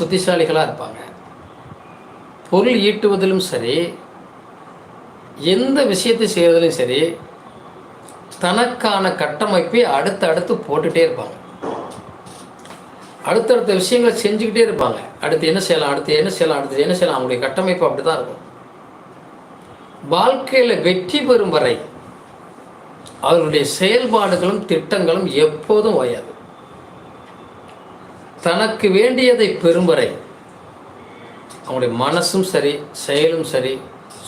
புத்திசாலிகளாக இருப்பாங்க. பொருள் ஈட்டுவதிலும் சரி எந்த விஷயத்தை செய்வதிலும் சரி தனக்கான கட்டமைப்பை அடுத்து அடுத்து போட்டுகிட்டே இருப்பாங்க. அடுத்தடுத்த விஷயங்களை செஞ்சுக்கிட்டே இருப்பாங்க. அடுத்து என்ன செய்யலாம் அடுத்து என்ன செய்யலாம் அடுத்து என்ன செய்யலாம் அவங்களுடைய கட்டமைப்பு அப்படி தான் இருக்கும். வாழ்க்கையில் வெற்றி பெறும் வரை அவர்களுடைய செயல்பாடுகளும் திட்டங்களும் எப்போதும் ஓயாது. தனக்கு வேண்டியதை பெறும் வரை அவங்களுடைய மனசும் சரி செயலும் சரி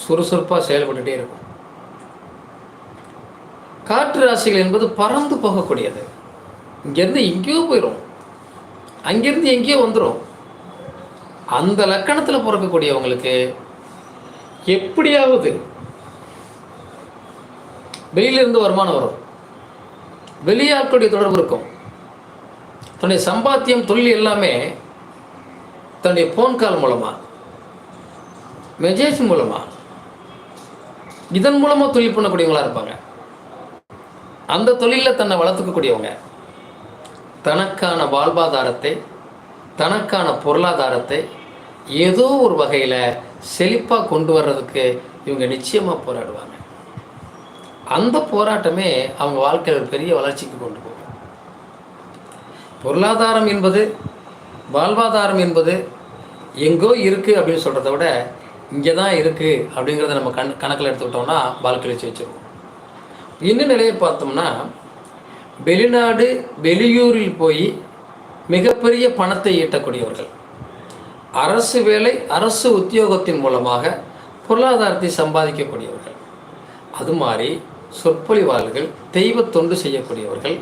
சுறுசுறுப்பாக செயல்பட்டுட்டே இருக்கும். காற்று ராசிகள் என்பது பறந்து போகக்கூடியது. இங்கேருந்து எங்கேயோ போயிடும் அங்கேருந்து எங்கேயோ வந்துடும் அந்த லக்கணத்தில் பிறக்கக்கூடியவங்களுக்கு எப்படியாவது வெளியிலிருந்து வருமானம் வரும். வெளியாட்களுடைய தொடர்பு இருக்கும். தன்னுடைய சம்பாத்தியம் தொழில் எல்லாமே தன்னுடைய ஃபோன் கால் மூலமாக மெசேஜ் மூலமாக இதன் மூலமாக தொழில் பண்ணக்கூடியவங்களா இருப்பாங்க. அந்த தொழிலில் தன்னை வளர்த்துக்கக்கூடியவங்க. தனக்கான வாழ்வாதாரத்தை தனக்கான பொருளாதாரத்தை ஏதோ ஒரு வகையில் செழிப்பாக கொண்டு வர்றதுக்கு இவங்க நிச்சயமாக போராடுவாங்க. அந்த போராட்டமே அவங்க வாழ்க்கையில் பெரிய வளர்ச்சிக்கு கொண்டு போகும். பொருளாதாரம் என்பது வாழ்வாதாரம் என்பது எங்கோ இருக்குது அப்படின்னு சொல்கிறத விட இங்கே தான் இருக்குது அப்படிங்கிறத நம்ம கண் கணக்கில் எடுத்துக்கிட்டோம்னா வாழ்க்கையில் வச்சு வச்சுருவோம் இன்னும் நிலையை பார்த்தோம்னா வெளிநாடு வெளியூரில் போய் மிகப்பெரிய பணத்தை ஈட்டக்கூடியவர்கள். அரசு வேலை அரசு உத்தியோகத்தின் மூலமாக பொருளாதாரத்தை சம்பாதிக்கக்கூடியவர்கள். அது மாதிரி சொற்பொழிவாளர்கள் தெய்வ தொண்டு செய்யக்கூடியவர்கள்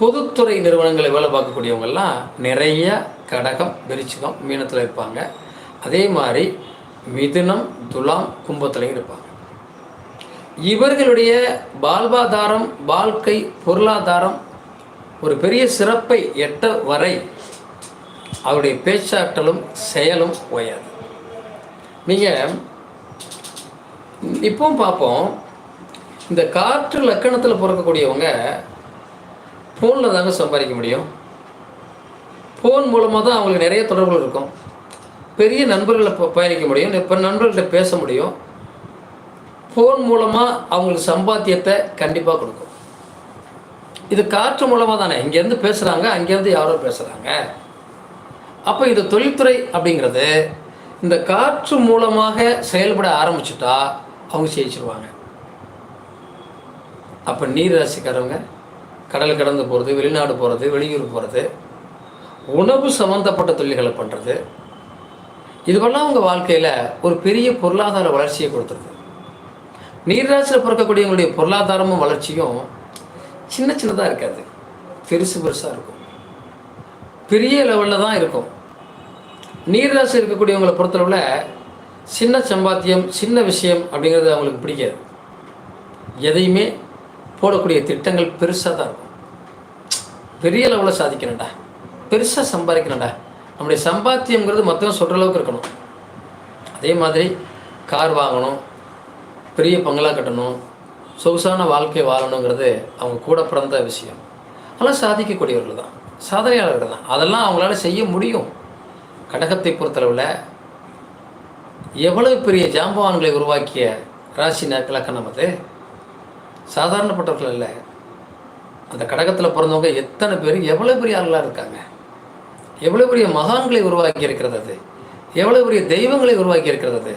பொதுத்துறை நிறுவனங்களை வேலை பார்க்கக்கூடியவங்கெல்லாம் நிறைய கடகம் விருச்சிகம் மீனத்தில் இருப்பாங்க. அதே மாதிரி மிதுனம் துலாம் கும்பத்துலையும் இருப்பாங்க. இவர்களுடைய வாழ்வாதாரம் வாழ்க்கை பொருளாதாரம் ஒரு பெரிய சிறப்பை எட்ட வரை அவருடைய பேச்சாற்றலும் செயலும் ஓயாது நீங்கள் இப்பவும் பார்ப்போம். இந்த காற்று லக்கணத்தில் பிறக்கக்கூடியவங்க ஃபோனில் தாங்க சம்பாதிக்க முடியும். ஃபோன் மூலமாக தான் அவங்களுக்கு நிறைய தொடர்புகள் இருக்கும். பெரிய நண்பர்களை ப- பயணிக்க முடியும். இப்போ நண்பர்கள்ட்ட பேச முடியும். ஃபோன் மூலமாக அவங்களுக்கு சம்பாத்தியத்தை கண்டிப்பாக கொடுக்கும். இது காற்று மூலமாக தானே. இங்கேருந்து பேசுகிறாங்க அங்கேருந்து யாரோ பேசுகிறாங்க அப்போ இது தொழில்துறை அப்படிங்கிறது இந்த காற்று மூலமாக செயல்பட ஆரம்பிச்சுட்டா அவங்க ஜெயிச்சிருவாங்க. அப்போ நீர் ராசிக்காரவங்க கடல் கடந்து போகிறது வெளிநாடு போகிறது வெளியூர் போகிறது உணவு சம்மந்தப்பட்ட தொழில்களை பண்ணுறது இதுவெல்லாம் உங்கள் வாழ்க்கையில் ஒரு பெரிய பொருளாதார வளர்ச்சியை கொடுத்துருது. நீர்ராசியில் பிறக்கக்கூடியவங்களுடைய பொருளாதாரமும் வளர்ச்சியும் சின்ன சின்னதாக இருக்காது. பெருசு பெருசாக இருக்கும். பெரிய லெவலில் தான் இருக்கும். நீர்ராசி இருக்கக்கூடியவங்களை பொறுத்தளவில் சின்ன சம்பாத்தியம் சின்ன விஷயம் அப்படிங்கிறது அவங்களுக்கு பிடிக்காது. எதையுமே போடக்கூடிய திட்டங்கள் பெருசாக தான் இருக்கும். பெரிய லெவலில் சாதிக்கணும்டா. பெருசாக சம்பாதிக்கணும்டா. நம்முடைய சம்பாத்தியங்கிறது மற்றவங்க சொல்கிற அளவுக்கு இருக்கணும். அதே மாதிரி கார் வாங்கணும் பெரிய பங்களா கட்டணும் சொகுசான வாழ்க்கை வாழணுங்கிறது அவங்க கூட பிறந்த விஷயம். அதெல்லாம் சாதிக்கக்கூடியவர்கள் தான். சாதனையாளர்கள் தான். அதெல்லாம் அவங்களால செய்ய முடியும். கடகத்தை பொறுத்தளவில் எவ்வளவு பெரிய ஜாம்பவான்களை உருவாக்கிய ராசி ந- நமது அது? சாதாரணப்பட்டவர்கள் இல்லை. அந்த கடகத்தில் பிறந்தவங்க எத்தனை பேர் எவ்வளோ பெரிய ஆள்களாக இருக்காங்க? எவ்வளோ பெரிய மகான்களை உருவாக்கி இருக்கிறது அது? எவ்வளோ பெரிய தெய்வங்களை உருவாக்கி இருக்கிறது அது?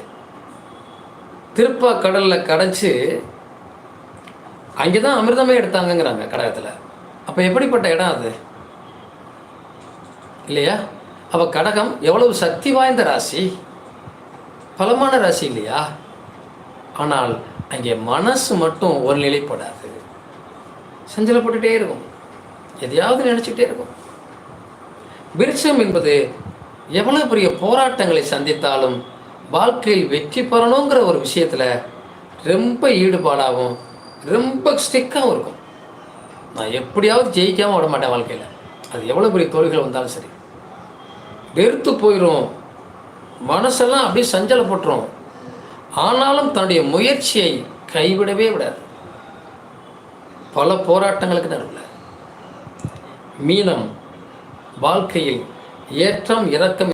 திருப்பா கடலில் கடைச்சி அங்கே தான் அமிர்தமே எடுத்தாங்கங்கிறாங்க கடகத்தில். அப்போ எப்படிப்பட்ட இடம் அது? இல்லையா? அப்போ கடகம் எவ்வளவு சக்தி வாய்ந்த ராசி? பலமான ராசி இல்லையா? ஆனால் அங்கே மனசு மட்டும் ஒரு நிலைப்படாது சஞ்சலப்பட்டுட்டே இருக்கும். எதையாவது நினச்சிக்கிட்டே இருக்கும். விருட்சம் என்பது எவ்வளோ பெரிய போராட்டங்களை சந்தித்தாலும் வாழ்க்கையில் வெற்றி பெறணுங்கிற ஒரு விஷயத்தில் ரொம்ப ஈடுபாடாகவும் ரொம்ப ஸ்டிக்காகவும் இருக்கும். நான் எப்படியாவது ஜெயிக்காமல் விட மாட்டேன் வாழ்க்கையில். அது எவ்வளோ பெரிய தோல்விகள் வந்தாலும் சரி. வெறுத்து போயிடும் மனசெல்லாம் அப்படியே சஞ்சலப்பட்டுரும் ஆனாலும் தன்னுடைய முயற்சியை கைவிடவே விடாது. பல போராட்டங்களுக்கு நடுவில் மீனம் வாழ்க்கையில் ஏற்றம் இறக்கம்